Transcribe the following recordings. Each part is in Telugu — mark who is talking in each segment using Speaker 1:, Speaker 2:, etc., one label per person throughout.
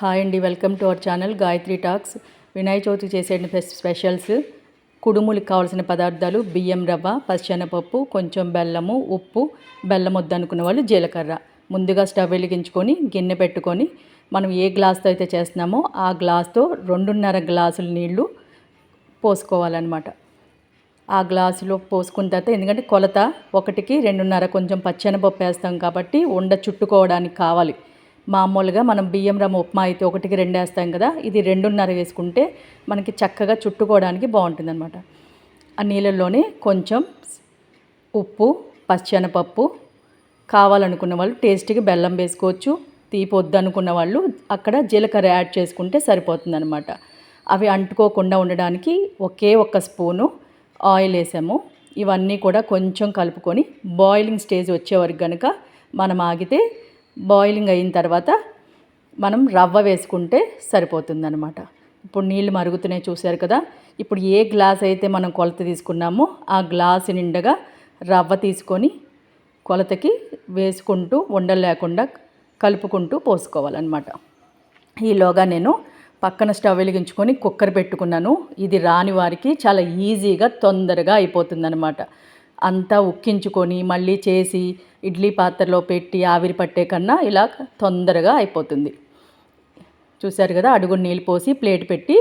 Speaker 1: హాయ్ అండి welcome to our channel Gayatri talks. Vinayaka Chavithi చేసే స్పెషల్స్. కుడుములకు కావాల్సిన పదార్థాలు బియ్యం రవ్వ పచ్చనపప్పు కొంచెం బెల్లము ఉప్పు బెల్లం వద్దనుకున్న వాళ్ళు జీలకర్ర. ముందుగా స్టవ్ వెలిగించుకొని గిన్నె పెట్టుకొని మనం ఏ గ్లాస్తో అయితే చేస్తున్నామో ఆ గ్లాస్తో రెండున్నర గ్లాసుల నీళ్ళు పోసుకోవాలన్నమాట. ఆ గ్లాసులో పోసుకున్న తర్వాత ఎందుకంటే కొలత ఒకటికి రెండున్నర కొంచెం పచ్చనపప్పు వేస్తాం కాబట్టి ఉండ చుట్టుకోవడానికి కావాలి. మామూలుగా మనం బియ్యం రమ్మ ఉప్మా అయితే ఒకటికి రెండు వేస్తాం కదా ఇది రెండున్నర వేసుకుంటే మనకి చక్కగా చుట్టుకోవడానికి బాగుంటుంది అనమాట ఆ నీళ్ళల్లోనే కొంచెం ఉప్పు పచ్చనపప్పు కావాలనుకున్న వాళ్ళు టేస్ట్కి బెల్లం వేసుకోవచ్చు తీపి వద్దనుకున్న వాళ్ళు అక్కడ జీలకర్ర యాడ్ చేసుకుంటే సరిపోతుందనమాట అవి అంటుకోకుండా ఉండడానికి ఒకే ఒక్క స్పూను ఆయిల్ వేసాము. ఇవన్నీ కూడా కొంచెం కలుపుకొని బాయిలింగ్ స్టేజ్ వచ్చే వరకు కనుక మనం ఆగితే బాయిలింగ్ అయిన తర్వాత మనం రవ్వ వేసుకుంటే సరిపోతుందనమాట ఇప్పుడు నీళ్ళు మరుగుతున్నాయి చూశారు కదా ఇప్పుడు ఏ గ్లాస్ అయితే మనం కొలత తీసుకున్నామో ఆ గ్లాస్ నిండగా రవ్వ తీసుకొని కొలతకి వేసుకుంటూ ఉండలు లేకుండా కలుపుకుంటూ పోసుకోవాలన్నమాట. ఈలోగా నేను పక్కన స్టవ్ వెలిగించుకొని కుక్కర్ పెట్టుకున్నాను. ఇది రాని వారికి చాలా ఈజీగా తొందరగా అయిపోతుందన్నమాట. అంతా ఉక్కించుకొని మళ్ళీ చేసి ఇడ్లీ పాత్రలో పెట్టి ఆవిరి పట్టే కన్నా ఇలా తొందరగా అయిపోతుంది. చూశారు కదా అడుగు నీళ్ళు పోసి ప్లేట్ పెట్టి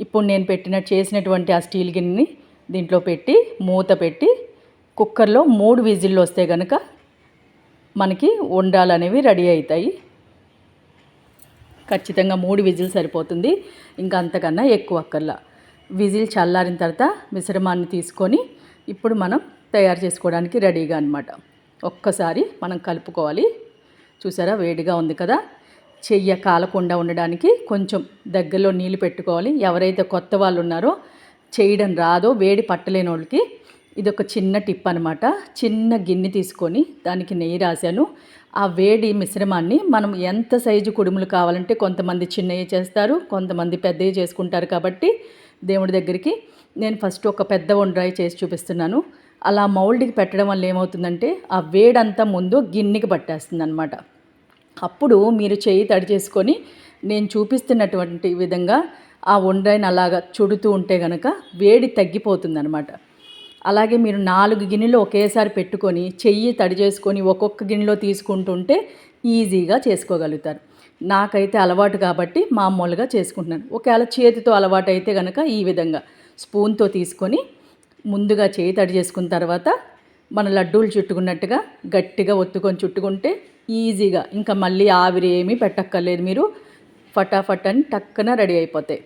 Speaker 1: ఇప్పుడు నేను పెట్టిన చేసినటువంటి ఆ స్టీల్ గిన్నెని దీంట్లో పెట్టి మూత పెట్టి కుక్కర్లో మూడు విజిల్లు వస్తే కనుక మనకి వండాలనేవి రెడీ అవుతాయి ఖచ్చితంగా మూడు విజిల్ సరిపోతుంది ఇంకా అంతకన్నా ఎక్కువ అక్కర్లా. విజిల్ చల్లారిన తర్వాత మిశ్రమాన్ని తీసుకొని ఇప్పుడు మనం తయారు చేసుకోవడానికి రెడీగా అనమాట ఒక్కసారి మనం కలుపుకోవాలి. చూసారా? వేడిగా ఉంది కదా? చెయ్య కాలకుండా ఉండడానికి కొంచెం దగ్గరలో నీళ్ళు పెట్టుకోవాలి. ఎవరైతే కొత్త వాళ్ళు ఉన్నారో చేయడం రాదో వేడి పట్టలేని వాళ్ళకి ఇది ఒక చిన్న టిప్ అనమాట చిన్న గిన్నె తీసుకొని దానికి నెయ్యి రాశాను. ఆ వేడి మిశ్రమాన్ని మనం ఎంత సైజు కుడుములు కావాలంటే కొంతమంది చిన్నవి చేస్తారు కొంతమంది పెద్దవి చేసుకుంటారు కాబట్టి దేవుడి దగ్గరికి నేను ఫస్ట్ ఒక పెద్ద వండ్రాయి చేసి చూపిస్తున్నాను. అలా మౌల్డ్కి పెట్టడం వల్ల ఏమవుతుందంటే ఆ వేడంతా ముందు గిన్నెకి పట్టేస్తుంది అనమాట అప్పుడు మీరు చేయి తడి చేసుకొని నేను చూపిస్తున్నటువంటి విధంగా ఆ వండ్రాయిని అలాగా చుడుతూ ఉంటే కనుక వేడి తగ్గిపోతుందనమాట అలాగే మీరు నాలుగు గిన్నెలు ఒకేసారి పెట్టుకొని చెయ్యి తడి చేసుకొని ఒక్కొక్క గిన్నెలో తీసుకుంటుంటే ఈజీగా చేసుకోగలుగుతారు. నాకైతే అలవాటు కాబట్టి మామూలుగా చేసుకుంటున్నాను. ఒకవేళ చేతితో అలవాటు అయితే కనుక ఈ విధంగా స్పూన్తో తీసుకొని ముందుగా చేయి తడి చేసుకున్న తర్వాత మన లడ్డూలు చుట్టుకున్నట్టుగా గట్టిగా ఒత్తుకొని చుట్టుకుంటే ఈజీగా. ఇంకా మళ్ళీ ఆవిరి ఏమీ పెట్టక్కర్లేదు మీరు. ఫటాఫట్ అని టక్కన రెడీ అయిపోతాయి.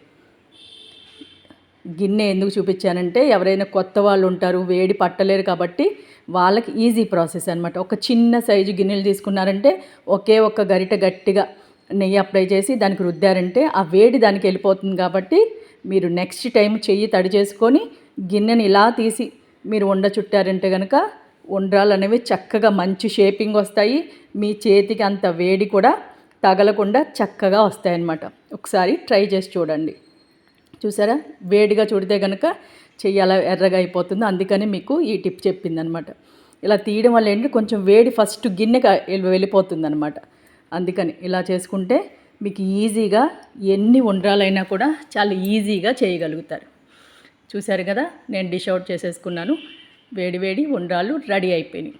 Speaker 1: గిన్నె ఎందుకు చూపించానంటే ఎవరైనా కొత్త వాళ్ళు ఉంటారు వేడి పట్టలేరు కాబట్టి వాళ్ళకి ఈజీ ప్రాసెస్ అనమాట ఒక చిన్న సైజు గిన్నెలు తీసుకున్నారంటే ఒకే ఒక్క గరిట గట్టిగా నెయ్యి అప్లై చేసి దానికి రుద్దారంటే ఆ వేడి దానికి వెళ్ళిపోతుంది కాబట్టి మీరు నెక్స్ట్ టైం చెయ్యి తడి చేసుకొని గిన్నెని ఇలా తీసి మీరు ఉండ చుట్టారంటే కనుక ఉండ్రాలు అనేవి చక్కగా మంచి షేపింగ్ వస్తాయి. మీ చేతికి అంత వేడి కూడా తగలకుండా చక్కగా వస్తాయన్నమాట. ఒకసారి ట్రై చేసి చూడండి. చూసారా? వేడిగా చుడితే కనుక చెయ్యి అలా ఎర్రగా అయిపోతుంది. అందుకని మీకు ఈ టిప్ చెప్పిందనమాట ఇలా తీయడం వల్ల ఏంటి కొంచెం వేడి ఫస్ట్ గిన్నెకి వెళ్ళిపోతుంది అనమాట అందుకని ఇలా చేసుకుంటే మీకు ఈజీగా ఎన్ని ఉండ్రాలైనా కూడా చాలా ఈజీగా చేయగలుగుతారు. చూశారు కదా? నేను డిష్ అవుట్ చేసేసుకున్నాను. వేడి వేడి రెడీ అయిపోయినాయి.